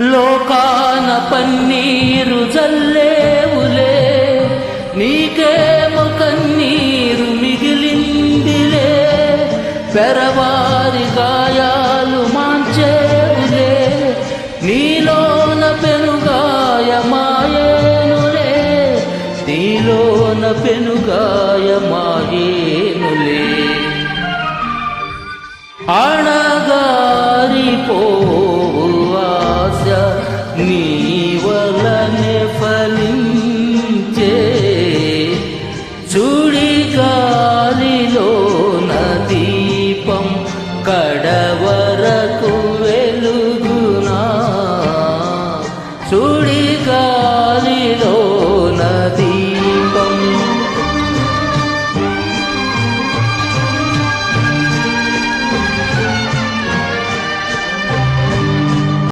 లోకాన పన్నీరు జల్లేవులే నీకేమో కన్నీరు మిగిలిందిలే పెరవారి గాయాలు మాంచేవులే నీలోన పెనుగాయ మాయేనులే నీలోన పెనుగాయ మాయేనులే. ఆణ వలనే ఫలించే చుడి గాలిలో దీపం కడవరకు వెలుగునా. చుడి గాలిలో